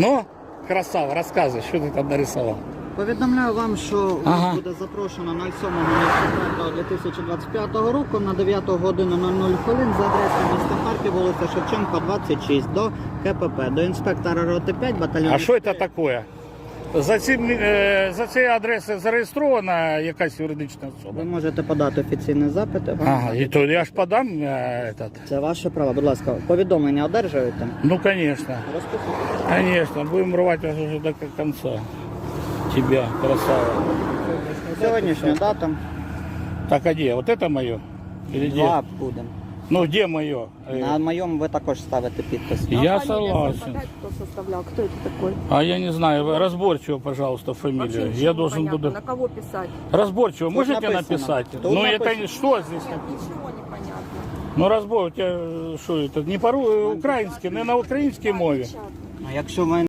Ну, красава, розказуй, що ти там нарисував. Повідомляю вам, що Ага. вас буде запрошено 07.04.2025 року на 9 годину 00 хвилин за адресою міста Харків, вулиця Шевченка, 26 до КПП, до інспектора роти 5 батальйону. А що це таке? За, цим, е, за цією адресою зареєстрована якась юридична особа. Ви можете подати офіційний запит. вам Ага, і то я ж подам е, этот. Це ваше право, будь ласка, повідомлення одержуєте? Ну, конечно. Розписуйте. Конечно, будем рвать вас уже до конца. Тебя, красава. Сьогоднішня дата. Так, а где? Вот это мое? Или где? Два буде. Ну, где мое? На моєму ви також ставите підпис. Я фамилия согласен. совпадает, Кто составлял? Кто это такой? А я не знаю, вы разборчиво, пожалуйста, фамилию. Вообще ничего Я не должен понятно. буду... На кого писать? Разборчиво, Тут можете написано. написать? Тут ну, это написано. не что здесь Нет, написано? ничего не понятно. Ну, разбор, у тебя что это? Не по украински, не на украинской мове. А якщо ви